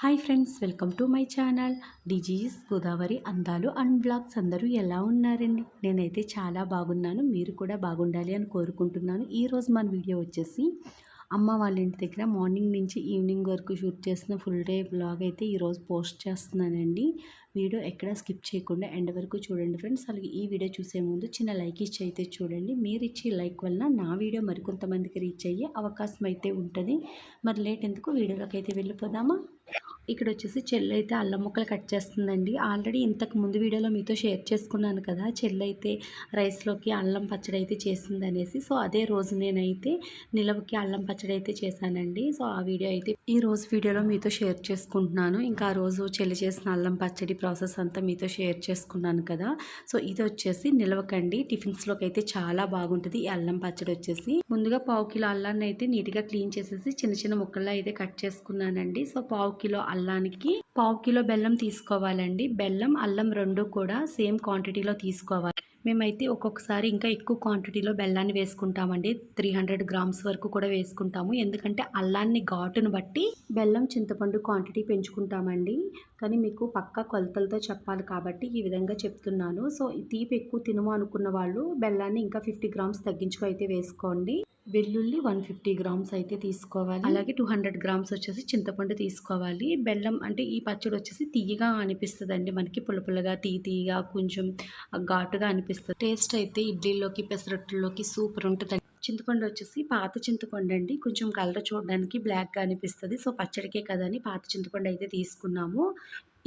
Hi friends welcome to my channel. Disease Godavari అందాలు and blogs అందరూ ఎలా ఉన్నారండి? నేనైతే చాలా బాగున్నాను. మీరు కూడా బాగుండాలి అని కోరుకుంటున్నాను. ఈరోజు మన వీడియో వచ్చేసి అమ్మ వాళ్ళ ఇంటి దగ్గర మార్నింగ్ నుంచి ఈవినింగ్ వరకు షూట్ చేసిన ఫుల్ డే బ్లాగ్ అయితే ఈరోజు పోస్ట్ చేస్తున్నానండి. వీడియో ఎక్కడ స్కిప్ చేయకుండా ఎండ్ వరకు చూడండి ఫ్రెండ్స్. అలాగే ఈ వీడియో చూసే ముందు చిన్న లైక్ ఇచ్చి అయితే చూడండి. మీరు ఇచ్చే లైక్ వలన నా వీడియో మరికొంతమందికి రీచ్ అయ్యే అవకాశం అయితే ఉంటుంది. మరి లేట్ ఎందుకు? వీడియోలోకి అయితే వెళ్ళిపోదామా? ఇక్కడ వచ్చేసి చెల్లి అయితే అల్లం ముక్కలు కట్ చేస్తుందండి. ఆల్రెడీ ఇంతకు ముందు వీడియోలో మీతో షేర్ చేసుకున్నాను కదా చెల్లి అయితే రైస్లోకి అల్లం పచ్చడి అయితే చేసింది అనేసి సో అదే రోజు నేనైతే నిలవకి అల్లం పచ్చడి అయితే చేశానండి. సో ఆ వీడియో అయితే ఈ రోజు వీడియోలో మీతో షేర్ చేసుకుంటున్నాను. ఇంకా ఆ రోజు చెల్లి చేసిన అల్లం పచ్చడి ప్రాసెస్ అంతా మీతో షేర్ చేసుకున్నాను కదా. సో ఇది వచ్చేసి నిలవకండి. టిఫిన్స్లోకి అయితే చాలా బాగుంటుంది ఈ అల్లం పచ్చడి వచ్చేసి ముందుగా పావు కిలో అల్లాన్ని అయితే నీట్గా క్లీన్ చేసేసి చిన్న చిన్న ముక్కల్లో అయితే కట్ చేసుకున్నానండి. సో పావు కిలో అల్లానికి పావు కిలో బెల్లం తీసుకోవాలండి. బెల్లం అల్లం రెండు కూడా సేమ్ క్వాంటిటీలో తీసుకోవాలి. మేమైతే ఒక్కొక్కసారి ఇంకా ఎక్కువ క్వాంటిటీలో బెల్లాన్ని వేసుకుంటామండి. త్రీ హండ్రెడ్ గ్రామ్స్ వరకు కూడా వేసుకుంటాము. ఎందుకంటే అల్లాన్ని ఘాటును బట్టి బెల్లం చింతపండు క్వాంటిటీ పెంచుకుంటామండి. కానీ మీకు పక్క కొలతలతో చెప్పాలి కాబట్టి ఈ విధంగా చెప్తున్నాను. సో తీపి ఎక్కువ తినము అనుకున్న వాళ్ళు బెల్లాన్ని ఇంకా ఫిఫ్టీ గ్రామ్స్ తగ్గించుకు అయితే వేసుకోండి. వెల్లుల్లి వన్ ఫిఫ్టీ గ్రామ్స్ అయితే తీసుకోవాలి. అలాగే టూ హండ్రెడ్ గ్రామ్స్ వచ్చేసి చింతపండు తీసుకోవాలి. బెల్లం అంటే ఈ పచ్చడి వచ్చేసి తీయగా అనిపిస్తుంది అండి మనకి పులపులగా తీ తీయగా కొంచెం ఘాటుగా అనిపిస్తుంది. టేస్ట్ అయితే ఇడ్లీలోకి పెసరట్లలోకి సూపర్ ఉంటుంది చింతపండు వచ్చేసి పాత చింతపండు అండి. కొంచెం కలర్ చూడడానికి బ్లాక్గా అనిపిస్తుంది. సో పచ్చడికే కదని పాత చింతపండు అయితే తీసుకున్నాము.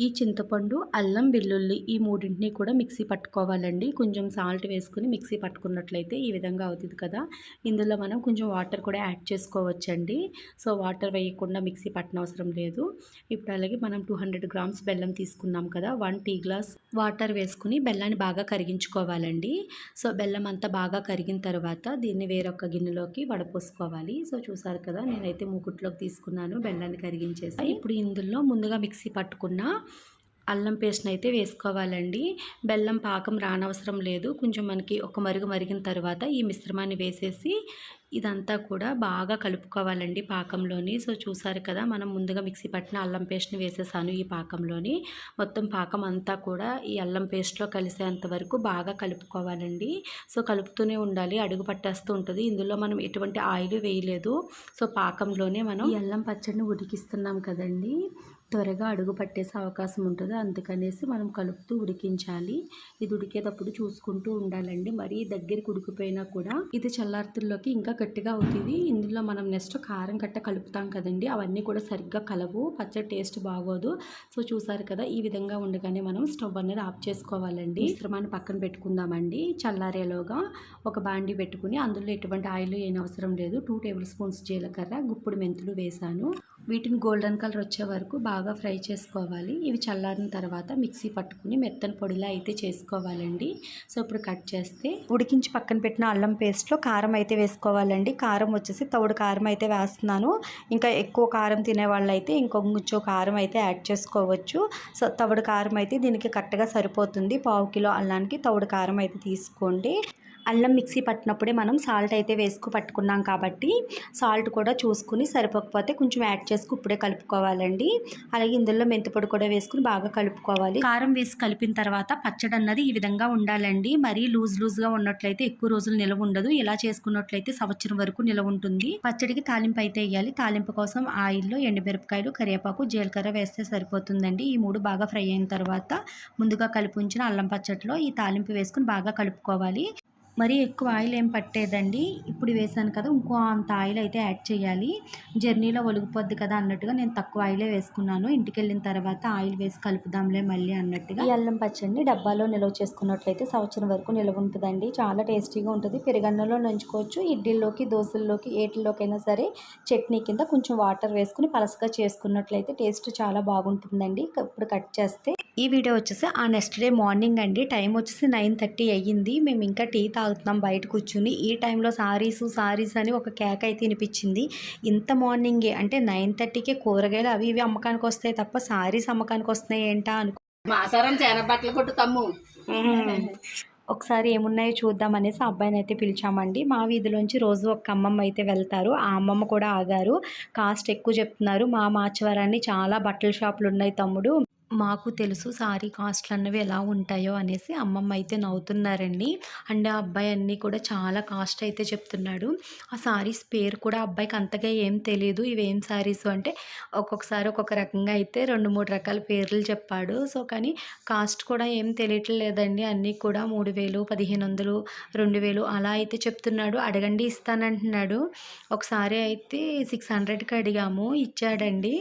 ఈ చింతపండు అల్లం వెల్లుల్లి ఈ మూడింటిని కూడా మిక్సీ పట్టుకోవాలండి. కొంచెం సాల్ట్ వేసుకుని మిక్సీ పట్టుకున్నట్లయితే ఈ విధంగా అవుతుంది కదా. ఇందులో మనం కొంచెం వాటర్ కూడా యాడ్ చేసుకోవచ్చండి. సో వాటర్ వేయకుండా మిక్సీ పట్టనవసరం లేదు. ఇప్పుడు అలాగే మనం టూ హండ్రెడ్ గ్రామ్స్ బెల్లం తీసుకున్నాం కదా. వన్ టీ గ్లాస్ వాటర్ వేసుకుని బెల్లాన్ని బాగా కరిగించుకోవాలండి. సో బెల్లం అంతా బాగా కరిగిన తర్వాత దీన్ని వేరొక గిన్నెలోకి వడపోసుకోవాలి. సో చూసారు కదా నేనైతే మూకుట్లోకి తీసుకున్నాను బెల్లాన్ని కరిగించేసి. ఇప్పుడు ఇందులో ముందుగా మిక్సీ పట్టుకున్న అల్లం పేస్ట్ని అయితే వేసుకోవాలండి. బెల్లం పాకం రానవసరం లేదు. కొంచెం మనకి ఒక మరుగు మరిగిన తర్వాత ఈ మిశ్రమాన్ని వేసేసి ఇదంతా కూడా బాగా కలుపుకోవాలండి పాకంలోని. సో చూసారు కదా మనం ముందుగా మిక్సీ పట్టిన అల్లం పేస్ట్ని వేసేసాను ఈ పాకంలోని. మొత్తం పాకం అంతా కూడా ఈ అల్లం పేస్ట్లో కలిసేంత వరకు బాగా కలుపుకోవాలండి. సో కలుపుతూనే ఉండాలి. అడుగు పట్టేస్తూ ఉంటుంది. ఇందులో మనం ఎటువంటి ఆయిల్ వేయలేదు. సో పాకంలోనే మనం ఈ అల్లం పచ్చడిని ఉడికిస్తున్నాం కదండి. త్వరగా అడుగు పట్టేసే అవకాశం ఉంటుంది. అందుకనేసి మనం కలుపుతూ ఉడికించాలి. ఇది ఉడికేటప్పుడు చూసుకుంటూ ఉండాలండి. మరీ దగ్గరికి ఉడికిపోయినా కూడా ఇది చల్లార్తుల్లోకి ఇంకా గట్టిగా అవుతుంది. ఇందులో మనం నెక్స్ట్ కారం కట్ట కలుపుతాం కదండి. అవన్నీ కూడా సరిగ్గా కలవు. పచ్చడి టేస్ట్ బాగోదు. సో చూసారు కదా ఈ విధంగా ఉండగానే మనం స్టవ్ అనేది ఆఫ్ చేసుకోవాలండి. మిశ్రమాన్ని పక్కన పెట్టుకుందామండి. చల్లారేలోగా ఒక బాండి పెట్టుకుని అందులో ఎటువంటి ఆయిల్ ఏం అవసరం లేదు. టూ టేబుల్ స్పూన్స్ జీలకర్ర గుప్పుడు మెంతులు వేసాను వీటిని గోల్డెన్ కలర్ వచ్చే వరకు బాగా ఫ్రై చేసుకోవాలి. ఇవి చల్లారిన తర్వాత మిక్సీ పట్టుకుని మెత్తని పొడిలా అయితే చేసుకోవాలండి. సో ఇప్పుడు కట్ చేస్తే ఉడికించి పక్కన పెట్టిన అల్లం పేస్ట్లో కారం అయితే వేసుకోవాలండి. కారం వచ్చేసి తౌడు కారం అయితే వేస్తున్నాను. ఇంకా ఎక్కువ కారం తినే వాళ్ళు ఇంకొంచెం కారం అయితే యాడ్ చేసుకోవచ్చు. సో తవుడు కారం అయితే దీనికి కరెక్ట్గా సరిపోతుంది. పావు కిలో అల్లానికి తవుడు కారం అయితే తీసుకోండి. అల్లం మిక్సీ పట్టినప్పుడే మనం సాల్ట్ అయితే వేసుకు పట్టుకున్నాం కాబట్టి సాల్ట్ కూడా చూసుకుని సరిపోకపోతే కొంచెం యాడ్ వేసుకు ఇప్పుడే కలుపుకోవాలండి. అలాగే ఇందులో మెంతిపొడి కూడా వేసుకుని బాగా కలుపుకోవాలి. కారం వేసి కలిపిన తర్వాత పచ్చడి అన్నది ఈ విధంగా ఉండాలండి. మరీ లూజ్ లూజ్గా ఉన్నట్లయితే ఎక్కువ రోజులు నిలవ ఉండదు. ఇలా చేసుకున్నట్లయితే సంవత్సరం వరకు నిలవ ఉంటుంది. పచ్చడికి తాలింపు అయితే వేయాలి. తాలింపు కోసం ఆయిల్లో ఎండుమిరపకాయలు కరివేపాకు జీలకర్ర వేస్తే సరిపోతుందండి. ఈ మూడు బాగా ఫ్రై అయిన తర్వాత ముందుగా కలిపి ఉంచిన అల్లం పచ్చడిలో ఈ తాలింపు వేసుకుని బాగా కలుపుకోవాలి. మరీ ఎక్కువ ఆయిల్ ఏం పట్టేదండి. ఇప్పుడు వేసాను కదా ఇంకో అంత ఆయిల్ అయితే యాడ్ చేయాలి. జర్నీలో ఒలిగిపోద్ది కదా అన్నట్టుగా నేను తక్కువ ఆయిలే వేసుకున్నాను. ఇంటికి వెళ్ళిన తర్వాత ఆయిల్ వేసి కలుపుదాంలే మళ్ళీ అన్నట్టుగా. ఈ అల్లం పచ్చడిని డబ్బాలో నిల్వ చేసుకున్నట్లయితే సంవత్సరం వరకు నిల్వ ఉంటుందండి. చాలా టేస్టీగా ఉంటుంది. పెరుగన్నంలో నంచుకోవచ్చు. ఇడ్లీలోకి దోశల్లోకి ఏటిల్లోకైనా సరే చట్నీ కింద కొంచెం వాటర్ వేసుకుని పలసగా చేసుకున్నట్లయితే టేస్ట్ చాలా బాగుంటుందండి. ఇప్పుడు కట్ చేస్తే ఈ వీడియో వచ్చేసి ఆ నెక్స్ట్ డే మార్నింగ్ అండి. టైం వచ్చేసి నైన్ థర్టీ అయ్యింది. మేము ఇంకా టీ తాగుతున్నాం బయట కూర్చుని. ఈ టైంలో సారీస్ సారీస్ అని ఒక కేక్ అయితే వినిపించింది. ఇంత మార్నింగే అంటే నైన్ థర్టీకే కూరగాయలు అవి ఇవి అమ్మకానికి వస్తాయి తప్ప సారీస్ అమ్మకానికి వస్తున్నాయి ఏంటా అనుకో మాసారం చేన బట్టలు కొట్టు తమ్ము. ఒకసారి ఏమున్నాయో చూద్దాం అనేసి ఆ అబ్బాయిని అయితే పిలిచామండి. మా వీధిలోంచి రోజు ఒక అమ్మమ్మ అయితే వెళ్తారు. ఆ అమ్మమ్మ కూడా ఆగారు. కాస్ట్ ఎక్కువ చెప్తున్నారు. మా మాచవరాన్ని చాలా బట్టల షాపులు ఉన్నాయి తమ్ముడు. మాకు తెలుసు సారీ కాస్ట్లు అన్నవి ఎలా ఉంటాయో అనేసి అమ్మమ్మ అయితే నవ్వుతున్నారండి. అండ్ ఆ అబ్బాయి అన్నీ కూడా చాలా కాస్ట్ అయితే చెప్తున్నాడు. ఆ సారీస్ పేరు కూడా అబ్బాయికి అంతగా ఏం తెలియదు ఇవేం సారీస్ అంటే ఒక్కొక్కసారి ఒక్కొక్క రకంగా అయితే రెండు మూడు రకాల పేర్లు చెప్పాడు. సో కానీ కాస్ట్ కూడా ఏం తెలియట్లేదండి. అన్నీ కూడా మూడు వేలు పదిహేను వందలు రెండు వేలు అలా అయితే చెప్తున్నాడు. అడగండి ఇస్తానంటున్నాడు. ఒకసారి అయితే సిక్స్ హండ్రెడ్కి అడిగాము. ఇచ్చాడండి.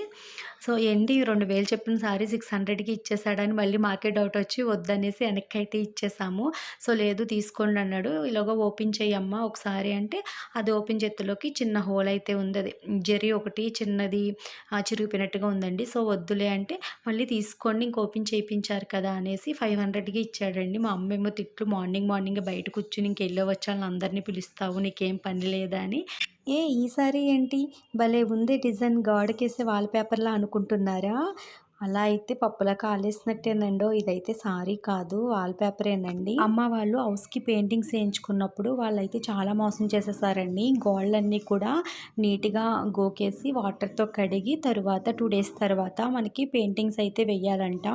సో ఏంటి రెండు వేలు చెప్పిన సారీ సిక్స్ హండ్రెడ్కి ఇచ్చేసాడని మళ్ళీ మాకే డౌట్ వచ్చి వద్దనేసి వెనక్కి అయితే ఇచ్చేసాము. సో లేదు తీసుకోండి అన్నాడు. ఇలాగ ఓపెన్ చేయమ్మా ఒకసారి అంటే అది ఓపెన్ చేతిలోకి చిన్న హోల్ అయితే ఉంది అది జరి ఒకటి చిన్నది చిరిగిపోయినట్టుగా ఉందండి. సో వద్దులే అంటే మళ్ళీ తీసుకోండి ఇంక ఓపెన్ చేయించారు కదా అనేసి ఫైవ్ హండ్రెడ్కి ఇచ్చాడండి. మా అమ్మ ఏమో తిట్లు మార్నింగ్ మార్నింగ్ బయట కూర్చుని ఇంక వెళ్ళవచ్చు అందరినీ పిలుస్తావు నీకేం పని లేదా అని. ఏ ఈసారి ఏంటి? భలే ఉంది డిజైన్ గోడకేసే వాల్పేపర్లా అనుకుంటున్నారా? అలా అయితే పప్పులా కాలేసినట్టేనండో ఇదైతే సారీ కాదు వాల్ పేపరేనండి అమ్మ వాళ్ళు హౌస్కి పెయింటింగ్స్ వేయించుకున్నప్పుడు వాళ్ళైతే చాలా మోసం చేసేసారండి. గోళ్ళన్నీ కూడా నీట్గా గోకేసి వాటర్తో కడిగి తరువాత టూ డేస్ తర్వాత మనకి పెయింటింగ్స్ అయితే వెయ్యాలంట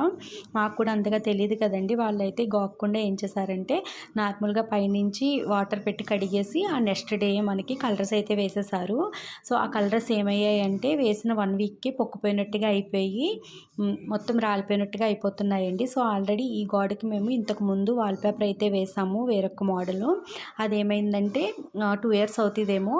మాకు కూడా అంతగా తెలియదు కదండి వాళ్ళైతే గోక్కుండా ఏం చేశారంటే నార్మల్గా పైనుంచి వాటర్ పెట్టి కడిగేసి ఆ నెక్స్ట్ డే మనకి కలర్స్ అయితే వేసేసారు. సో ఆ కలర్స్ ఏమయ్యాయంటే వేసిన వన్ వీక్కి పొక్కుపోయినట్టుగా అయిపోయి మొత్తం రాలిపోయినట్టుగా అయిపోతున్నాయండి. సో ఆల్రెడీ ఈ గోడకి మేము ఇంతకు ముందు వాల్పేపర్ అయితే వేసాము వేరొక మోడల్. అదేమైందంటే టూ ఇయర్స్ అవుతుందేమో.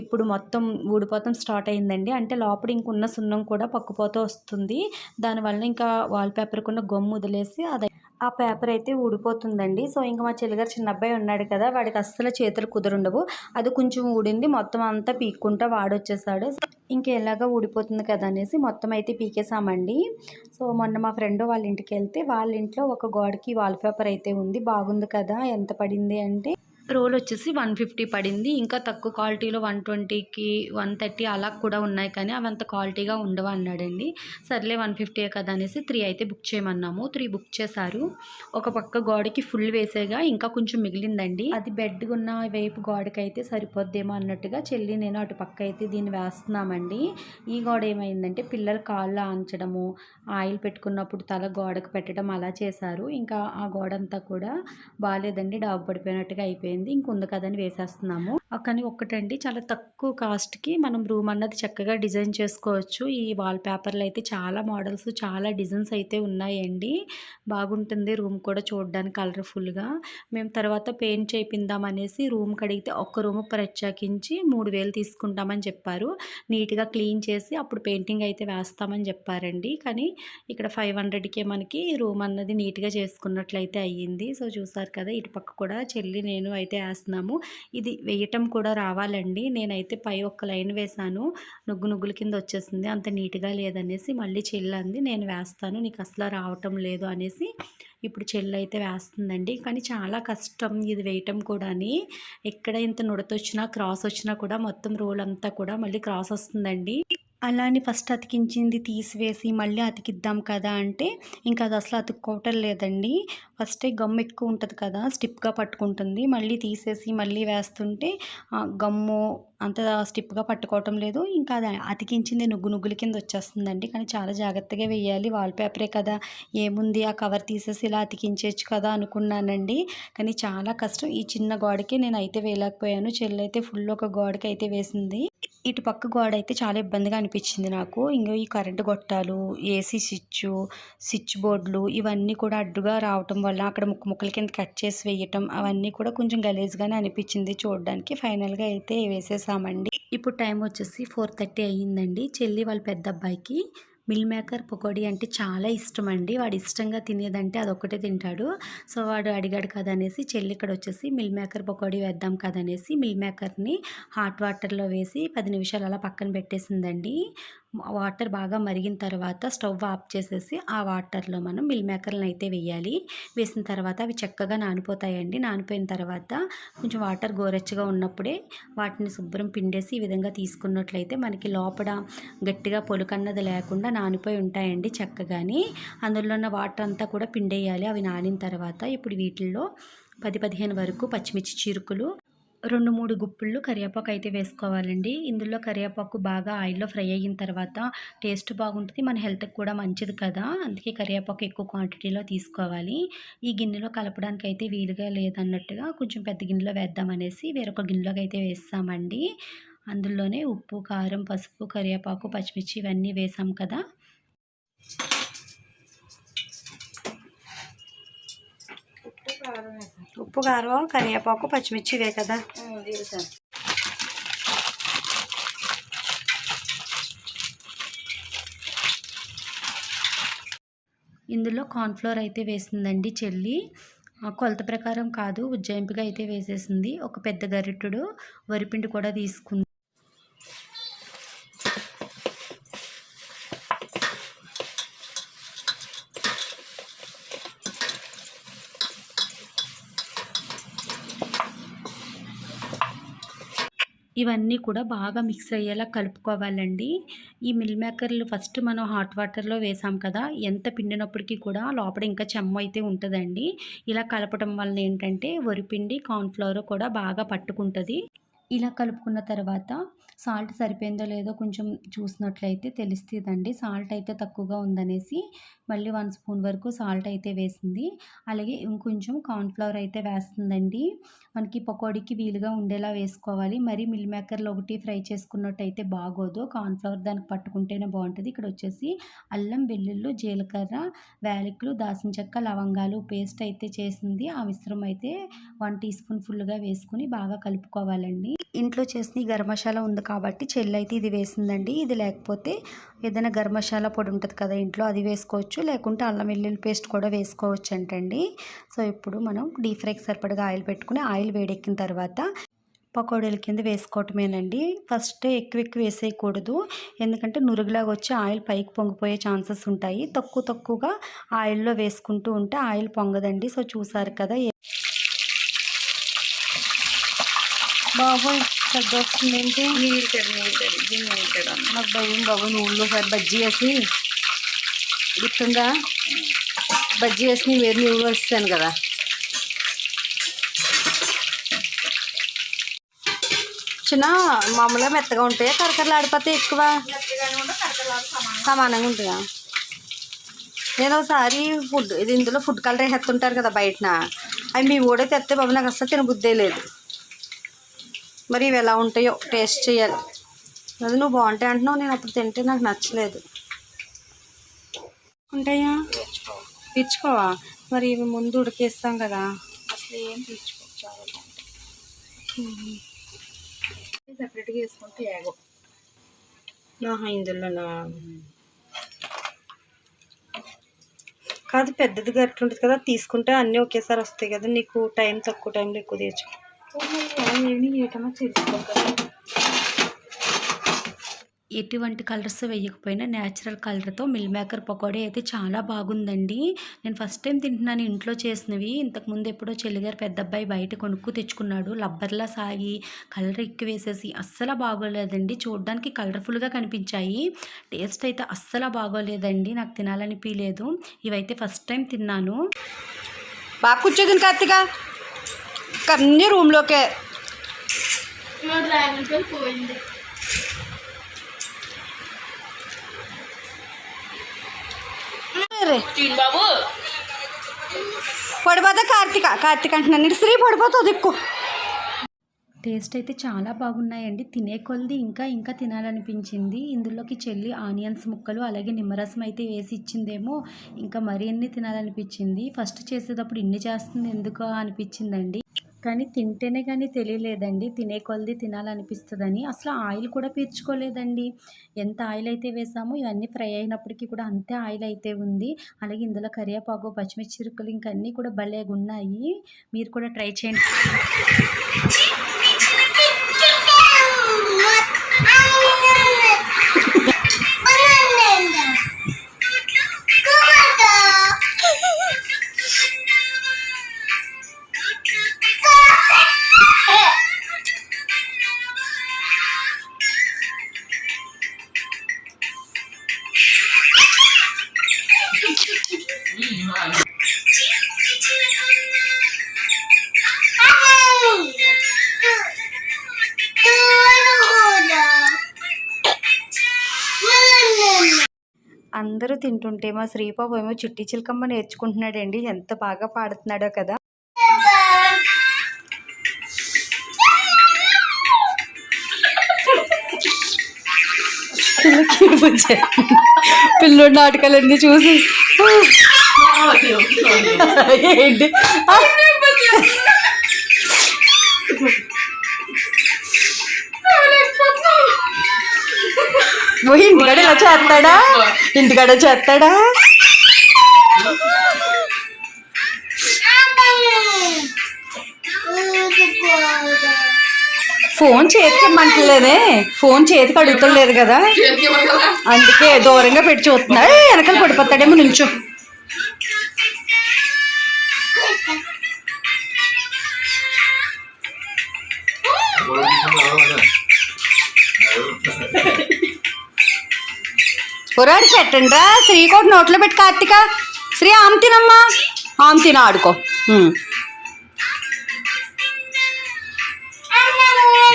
ఇప్పుడు మొత్తం ఊడిపోతం స్టార్ట్ అయిందండి. అంటే లోపల ఇంకున్న సున్నం కూడా పక్కుపోతూ వస్తుంది. దానివల్ల ఇంకా వాల్పేపర్కున్న ఉన్న వదిలేసి అది ఆ పేపర్ అయితే ఊడిపోతుందండి. సో ఇంకా మా చెల్లిగారు చిన్న అబ్బాయి ఉన్నాడు కదా వాడికి అస్సలు చేతులు కుదరుండవు. అది కొంచెం ఊడింది. మొత్తం అంతా పీక్కుంటా వాడొచ్చేసాడు. ఇంక ఎలాగా ఊడిపోతుంది కదా అనేసి మొత్తం అయితే పీకేసామండి. సో మొన్న మా ఫ్రెండ్ వాళ్ళ ఇంటికి వెళ్తే వాళ్ళ ఇంట్లో ఒక గోడకి వాల్ పేపర్ అయితే ఉంది. బాగుంది కదా ఎంత పడింది అంటే రోల్ వచ్చేసి వన్ ఫిఫ్టీ పడింది. ఇంకా తక్కువ క్వాలిటీలో వన్ ట్వంటీకి వన్ థర్టీ అలా కూడా ఉన్నాయి కానీ అవి అంత క్వాలిటీగా ఉండవు అన్నాడండి. సర్లే వన్ ఫిఫ్టీయే కదా అనేసి త్రీ అయితే బుక్ చేయమన్నాము. త్రీ బుక్ చేశారు. ఒక పక్క గోడకి ఫుల్ వేసేగా ఇంకా కొంచెం మిగిలిందండి. అది బెడ్ ఉన్న వైపు గోడకి అయితే సరిపోద్దేమో అన్నట్టుగా చెల్లి నేను అటు పక్క అయితే దీన్ని వేస్తున్నామండి. ఈ గోడ ఏమైందంటే పిల్లలు కాళ్ళు ఆంచడము ఆయిల్ పెట్టుకున్నప్పుడు తల గోడకు పెట్టడం అలా చేశారు. ఇంకా ఆ గోడ అంతా కూడా బాగాలేదండి. డాగ్ పడిపోయినట్టుగా అయిపోయింది. ఇంకొంది కదని వేసేస్తున్నాము. కానీ ఒక్కటండి చాలా తక్కువ కాస్ట్కి మనం రూమ్ అన్నది చక్కగా డిజైన్ చేసుకోవచ్చు. ఈ వాల్ పేపర్లు అయితే చాలా మోడల్స్ చాలా డిజైన్స్ అయితే ఉన్నాయండి. బాగుంటుంది రూమ్ కూడా చూడడానికి కలర్ఫుల్గా మేము తర్వాత పెయింట్ చేయిందాం అనేసి రూమ్ కడిగితే ఒక్క రూమ్ ప్రత్యేకించి మూడు వేలు తీసుకుంటామని చెప్పారు. నీట్గా క్లీన్ చేసి అప్పుడు పెయింటింగ్ అయితే వేస్తామని చెప్పారండి. కానీ ఇక్కడ ఫైవ్ హండ్రెడ్కే మనకి రూమ్ అన్నది నీట్గా చేసుకున్నట్లయితే అయ్యింది. సో చూసారు కదా ఇటు పక్క కూడా చెల్లి నేను అయితే వేస్తున్నాము ఇది వేయటం కూడా రావాలండి. నేనైతే పై ఒక్క లైన్ వేశాను. నుగ్గు నుగ్గుల కింద వచ్చేసింది. అంత నీట్గా లేదనేసి మళ్ళీ చెల్లంది. అంది నేను వేస్తాను. నీకు అసలు రావటం లేదు అనేసి ఇప్పుడు చెల్లు అయితే వేస్తుందండి. కానీ చాలా కష్టం ఇది వేయటం కూడాని. ఎక్కడ ఇంత నుడతొచ్చినా క్రాస్ వచ్చినా కూడా మొత్తం రోల్ అంతా కూడా మళ్ళీ క్రాస్ వస్తుందండి. అలా అని ఫస్ట్ అతికించింది తీసివేసి మళ్ళీ అతికిద్దాం కదా అంటే ఇంకా అది అసలు అతుక్కోవటం లేదండి. ఫస్టే గమ్ ఎక్కువ ఉంటుంది కదా స్టిప్గా పట్టుకుంటుంది. మళ్ళీ తీసేసి మళ్ళీ వేస్తుంటే గమ్ము అంత స్టిప్గా పట్టుకోవటం లేదు. ఇంకా అది అతికించింది నుగ్గు నుగ్గుల కింద వచ్చేస్తుందండి. కానీ చాలా జాగ్రత్తగా వేయాలి. వాల్ పేపరే కదా. ఏముంది ఆ కవర్ తీసేసి ఇలా అతికించవచ్చు కదా అనుకున్నానండి. కానీ చాలా కష్టం. ఈ చిన్న గోడకి నేను అయితే వేయలేకపోయాను. చెల్లి అయితే ఫుల్ ఒక గోడకి అయితే వేసింది. ఇటు పక్క గోడ అయితే చాలా ఇబ్బందిగా అనిపించింది నాకు. ఇంకా ఈ కరెంటు గొట్టాలు ఏసీ స్విచ్ స్విచ్ బోర్డులు ఇవన్నీ కూడా అడ్డుగా రావటం వల్ల అక్కడ ముక్కు ముక్కల కింద కట్ చేసి వేయటం అవన్నీ కూడా కొంచెం గలీజ్గానే అనిపించింది చూడడానికి. ఫైనల్గా అయితే వేసేసామండి. ఇప్పుడు టైం వచ్చేసి ఫోర్ థర్టీ అయ్యిందండి. చెల్లి వాళ్ళ పెద్ద అబ్బాయికి మిల్ మేకర్ పకోడీ అంటే చాలా ఇష్టం అండి వాడు ఇష్టంగా తినేదంటే అదొక్కటే తింటాడు. సో వాడు అడిగాడు కదా అనేసి చెల్లి ఇక్కడ వచ్చేసి మిల్ మేకర్ పకోడీ వేద్దాం కదా అనేసి మిల్ మేకర్ని హాట్ వాటర్లో వేసి పది నిమిషాలు అలా పక్కన పెట్టేసిందండి. వాటర్ బాగా మరిగిన తర్వాత స్టవ్ ఆఫ్ చేసేసి ఆ వాటర్లో మనం మిల్ మేకర్లను అయితే వేయాలి. వేసిన తర్వాత అవి చక్కగా నానిపోతాయండి. నానిపోయిన తర్వాత కొంచెం వాటర్ గోరెచ్చగా ఉన్నప్పుడే వాటిని శుభ్రం పిండేసి ఈ విధంగా తీసుకున్నట్లయితే మనకి లోపల గట్టిగా పొలుకన్నది లేకుండా నానిపోయి ఉంటాయండి చక్కగాని. అందులో ఉన్న వాటర్ అంతా కూడా పిండేయాలి. అవి నానిన తర్వాత ఇప్పుడు వీటిల్లో పది పదిహేను వరకు పచ్చిమిర్చి చిరుకులు రెండు మూడు గుప్పుళ్ళు కరివేపాకు అయితే వేసుకోవాలండి. ఇందులో కరివేపాకు బాగా ఆయిల్లో ఫ్రై అయిన తర్వాత టేస్ట్ బాగుంటుంది. మన హెల్త్కి కూడా మంచిది కదా. అందుకే కరివేపాకు ఎక్కువ క్వాంటిటీలో తీసుకోవాలి. ఈ గిన్నెలో కలపడానికి అయితే వీలుగా లేదన్నట్టుగా కొంచెం పెద్ద గిన్నెలో వేద్దామనేసి వేరొక గిన్నెలోకి అయితే వేస్తామండి. అందులోనే ఉప్పు కారం పసుపు కరివేపాకు పచ్చిమిర్చి ఇవన్నీ వేసాం కదా. ఉప్పు కారం కరివేపాకు పచ్చిమిర్చి ఇవే కదా. ఇందులో కార్న్ఫ్లోర్ అయితే వేసిందండి చెల్లి. కొలత ప్రకారం కాదు ఉజ్జాయింపుగా అయితే వేసేసింది. ఒక పెద్ద గరిటెడు వరిపిండి కూడా తీసుకుంది. ఇవన్నీ కూడా బాగా మిక్స్ అయ్యేలా కలుపుకోవాలండి. ఈ మిల్ మేకర్లు ఫస్ట్ మనం హాట్ వాటర్లో వేసాం కదా ఎంత పిండినప్పటికీ కూడా లోపల ఇంకా చెమ్మ అయితే ఉంటుందండి. ఇలా కలపడం వల్ల ఏంటంటే వరిపిండి కార్న్ఫ్లవర్ కూడా బాగా పట్టుకుంటుంది. ఇలా కలుపుకున్న తర్వాత సాల్ట్ సరిపోయిందో లేదో కొంచెం చూసినట్లయితే తెలుస్తుందండి. సాల్ట్ అయితే తక్కువగా ఉందనేసి మళ్ళీ వన్ స్పూన్ వరకు సాల్ట్ అయితే వేసింది. అలాగే ఇంకొంచెం కార్న్ఫ్లవర్ అయితే వేస్తుందండి. మనకి పకోడీకి వీలుగా ఉండేలా వేసుకోవాలి. మరి మిల్ మేకర్లో ఒకటి ఫ్రై చేసుకున్నట్టయితే బాగోదు. కార్న్ఫ్లవర్ దానికి పట్టుకుంటేనే బాగుంటుంది. ఇక్కడ వచ్చేసి అల్లం వెల్లుల్లు జీలకర్ర వేలికలు దాసిన చెక్క లవంగాలు పేస్ట్ అయితే చేసింది. ఆ మిశ్రమం అయితే వన్ టీ స్పూన్ ఫుల్గా వేసుకుని బాగా కలుపుకోవాలండి. ఇంట్లో చేసిన గరం మసాలా ఉంది కాబట్టి చెల్లి అయితే ఇది వేసిందండి. ఇది లేకపోతే ఏదైనా గరం మసాలా పొడి ఉంటుంది కదా ఇంట్లో అది వేసుకోవచ్చు. లేకుంటే అల్లం వెల్లుల్లి పేస్ట్ కూడా వేసుకోవచ్చు అంటండి సో ఇప్పుడు మనం డీప్ ఫ్రైకి సరిపడగా ఆయిల్ పెట్టుకుని ఆయిల్ వేడెక్కిన తర్వాత పకోడీల కింద వేసుకోవటమేనండి. ఫస్ట్ ఎక్కువ ఎక్కువ వేసేయకూడదు. ఎందుకంటే నురుగులాగా వచ్చి ఆయిల్ పైకి పొంగిపోయే ఛాన్సెస్ ఉంటాయి. తక్కువ తక్కువగా ఆయిల్లో వేసుకుంటూ ఉంటే ఆయిల్ పొంగదండి. సో చూసారు కదా బాబోయ్! పెద్ద వస్తుంది ఏంటి? నీళ్ళు నీళ్ళు గిన్నె నీళ్ళు నాకు భయం బాబు నూనెలో సరే బజ్జీ వేసి గుర్తుందా? బజ్జీ వేసి వేరు నువ్వు వస్తాను కదా. చిన్న మామూలుగా మెత్తగా ఉంటాయా కరకరలు ఆడిపోతాయి ఎక్కువ సమానంగా ఉంటాయా నేను ఒకసారి ఫుడ్ ఇది ఇందులో ఫుడ్ కలర్ వేస్తుంటారు కదా బయటన. అవి మీ ఊడే తెస్తే బాబు నాకు అసలు తినబుద్దే లేదు. మరి ఇవి ఎలా ఉంటాయో టేస్ట్ చేయాలి. అది నువ్వు బాగుంటాయి అంటున్నావు నేను అప్పుడు తింటే నాకు నచ్చలేదు. ఉంటాయా? పిచ్చుకోవా? మరి ఇవి ముందు ఉడికేస్తాం కదా. అసలు ఏం చాలా సపరేట్గా వేసుకుంటే ఏగో ఇందులోనా కాదు పెద్దది గట్టి ఉంటుంది కదా తీసుకుంటే అన్నీ ఒకేసారి వస్తాయి కదా నీకు టైం తక్కువ టైంలో ఎక్కువ తెలుసుకోగలరు ఎటువంటి కలర్స్ వేయకపోయినా న్యాచురల్ కలర్తో మిల్ మేకర్ పకోడీ అయితే చాలా బాగుందండి. నేను ఫస్ట్ టైం తింటున్నాను ఇంట్లో చేసినవి. ఇంతకుముందు ఎప్పుడో చెల్లిగారు పెద్ద అబ్బాయి బయట కొనుక్కు తెచ్చుకున్నాడు. లబ్బర్లా సాగి కలర్ ఎక్కువ వేసేసి అస్సలు బాగోలేదండి. చూడడానికి కలర్ఫుల్గా కనిపించాయి. టేస్ట్ అయితే అస్సలు బాగోలేదండి. నాకు తినాలనిపించలేదు ఇవైతే ఫస్ట్ టైం తిన్నాను. బాగా కూర్చోదు కార్తిక కన్నీ రూమ్లోకే. డ్రాగన్ పై పోయింది. బాబు. పడిపోతా కార్తీక. కార్తీక అంటున్నాను శ్రీ పడిపోతుంది ఎక్కువ. టేస్ట్ అయితే చాలా బాగున్నాయండి. తినే కొలది ఇంకా ఇంకా తినాలనిపించింది. ఇందులోకి చెల్లి ఆనియన్స్ ముక్కలు అలాగే నిమ్మరసం అయితే వేసి ఇచ్చిందేమో. ఇంకా మరి ఎన్ని తినాలనిపించింది? ఫస్ట్ చేసేటప్పుడు ఇన్ని చేస్తుంది. ఎందుకు అనిపించిందండి? కానీ తింటేనే కానీ తెలియలేదండి. తినే కొలది తినాలనిపిస్తుందని. అసలు ఆయిల్ కూడా పీల్చుకోలేదండి. ఎంత ఆయిల్ అయితే వేసామో ఇవన్నీ ఫ్రై అయినప్పటికీ కూడా అంతే ఆయిల్ అయితే ఉంది. అలాగే ఇందులో కరివేపాకు పచ్చిమిర్చి చిరుకులు ఇంకా అన్నీ కూడా భలేగా ఉన్నాయి మీరు కూడా ట్రై చేయండి. అందరూ తింటుంటే మా శ్రీబాబు ఏమో చిట్టి చిలకమ్మ నేర్చుకుంటున్నాడండి. ఎంత బాగా పాడుతున్నాడో కదా. పిల్లోడి నాటకాలన్నీ చూసి. ఏంటి? ఓ ఇంటికాడ ఇలా చేస్తాడా? ఇంటికాడ చేస్తాడా? ఫోన్ చేతికి ఇమ్మంటలేదే. ఫోన్ చేతికి అడుగుతలేదు కదా. అందుకే దూరంగా పెట్టి చూస్తున్నా. వెనకాల పడిపోతాడేమో నుంచో కురాడి పెట్టండి రా శ్రీకోటి నోట్లో పెట్టి కార్తీక శ్రీ ఆమె తినమ్మా. ఆమె తిన ఆడుకో.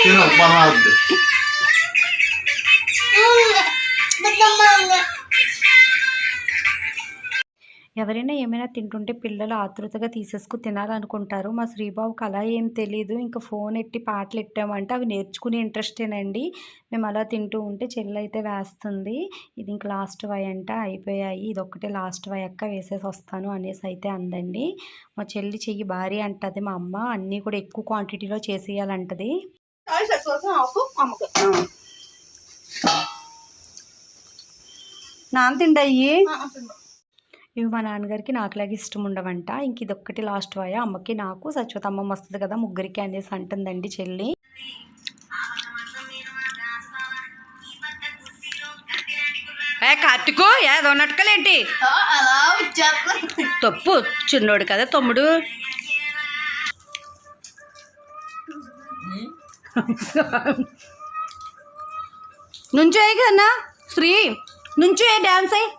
తిను ఎవరైనా ఏమైనా తింటుంటే పిల్లలు ఆతృతగా తీసేసుకు తినాలనుకుంటారు. మా శ్రీబాబుకి అలా ఏం తెలీదు. ఇంకా ఫోన్ ఎట్టి పాటలు ఎట్టామంటే అవి నేర్చుకునే ఇంట్రెస్టేనండి మేము అలా తింటూ ఉంటే చెల్లి అయితే వేస్తుంది. ఇది ఇంక లాస్ట్ వై అంట అయిపోయాయి. ఇది ఒక్కటే లాస్ట్ వై అక్క వేసేసి వస్తాను అనేసి అయితే అందండి. మా చెల్లి చెయ్యి భారీ అంటది మా అమ్మ. అన్నీ కూడా ఎక్కువ క్వాంటిటీలో చేసేయాలంటది. నాన్న తిండయ్యి ఇవి మా నాన్నగారికి నాకులాగే ఇష్టం ఉండవంట ఇంక ఇది ఒక్కటి లాస్ట్ వాయ. అమ్మకి నాకు సత్యవత అమ్మమ్మ వస్తుంది కదా ముగ్గురికి అనేసి అంటుందండి చెల్లి. ఏ కార్తికు ఏదో నటకలేంటి? తప్పు చిన్నోడు కదా తమ్ముడు. నుంచో కన్నా శ్రీ నుంచో డాన్స్ అయ్యి.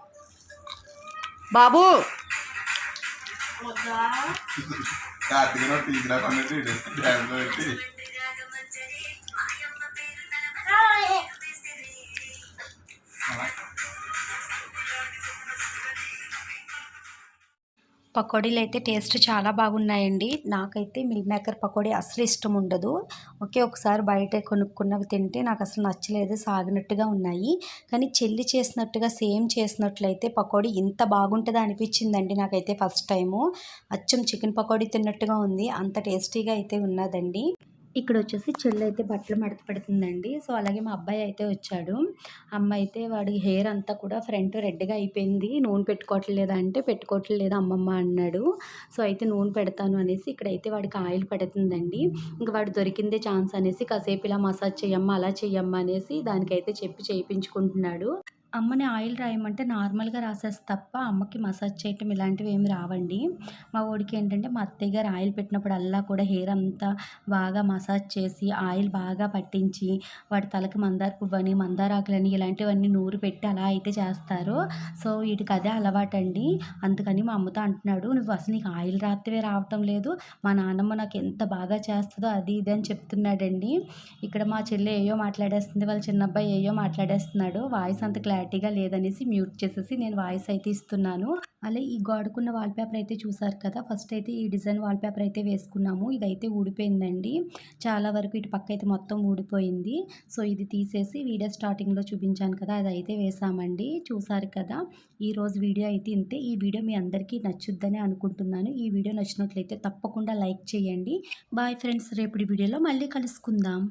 బాబు. కార్తీక తీసిన పన్నట్టు డ్యాన్స్ పెట్టి. పకోడీలు అయితే టేస్ట్ చాలా బాగున్నాయండి. నాకైతే మిల్ మేకర్ పకోడీ అసలు ఇష్టం ఉండదు. ఒకే ఒకసారి బయట కొనుక్కున్నవి తింటే నాకు అసలు నచ్చలేదు సాగినట్టుగా ఉన్నాయి. కానీ చెల్లి చేసినట్టుగా సేమ్ చేసినట్లయితే పకోడీ ఇంత బాగుంటుందా అనిపించిందండి నాకైతే ఫస్ట్ టైము. అచ్చం చికెన్ పకోడీ తిన్నట్టుగా ఉంది. అంత టేస్టీగా అయితే ఉన్నదండి. ఇక్కడ వచ్చేసి చెల్లి అయితే బట్టలు మడత పెడుతుందండి. సో అలాగే మా అబ్బాయి అయితే వచ్చాడు. అమ్మ అయితే వాడి హెయిర్ అంతా కూడా ఫ్రంట్ రెడ్గా అయిపోయింది. నూనె పెట్టుకోవట్లేదా అంటే పెట్టుకోవట్లేదు అమ్మమ్మ అన్నాడు. సో అయితే నూనె పెడతాను అనేసి ఇక్కడైతే వాడికి ఆయిల్ పెడుతుందండి. ఇంకా వాడు దొరికిందే ఛాన్స్ అనేసి కాసేపు ఇలా మసాజ్ చేయమ్మా అలా చెయ్యమ్మా అనేసి దానికైతే చెప్పి చేయించుకుంటున్నాడు. అమ్మని ఆయిల్ రాయమంటే నార్మల్గా రాసేసి తప్ప అమ్మకి మసాజ్ చేయటం ఇలాంటివి ఏమి రావండి. మా వాడికి ఏంటంటే మా అత్తయ్య గారు ఆయిల్ పెట్టినప్పుడు అల్లా కూడా హెయిర్ అంతా బాగా మసాజ్ చేసి ఆయిల్ బాగా పట్టించి వాడి తలకి మందార పువ్వని మందారాకులని ఇలాంటివన్నీ నూరు పెట్టి అలా అయితే చేస్తారు. సో వీటికి అదే అలవాటండి. అందుకని మా అమ్మతో అంటున్నాడు నువ్వు అసలు నీకు ఆయిల్ రాత్రివే రావటం లేదు. మా నాన్నమ్మ నాకు ఎంత బాగా చేస్తుందో అది ఇది అని చెప్తున్నాడండి. ఇక్కడ మా చెల్లి ఏయో మాట్లాడేస్తుంది వాళ్ళ చిన్నబ్బాయి ఏయో మాట్లాడేస్తున్నాడు. వాయిస్ అంత క్లారిటీగా లేదనేసి మ్యూట్ చేసేసి నేను వాయిస్ అయితే ఇస్తున్నాను. అలా ఈ గోడకున్న వాల్పేపర్ అయితే చూసారు కదా ఫస్ట్ అయితే ఈ డిజైన్ వాల్పేపర్ అయితే వేసుకున్నాము. ఇదైతే ఊడిపోయిందండి. చాలా వరకు ఇటు పక్క అయితే మొత్తం ఊడిపోయింది. సో ఇది తీసేసి వీడియో స్టార్టింగ్లో చూపించాను కదా అది అయితే వేసామండి. చూసారు కదా ఈరోజు వీడియో అయితే ఇంతే. ఈ వీడియో మీ అందరికీ నచ్చుద్దని అనుకుంటున్నాను. ఈ వీడియో నచ్చినట్లయితే తప్పకుండా లైక్ చేయండి. బాయ్ ఫ్రెండ్స్ రేపటి వీడియోలో మళ్ళీ కలుసుకుందాం.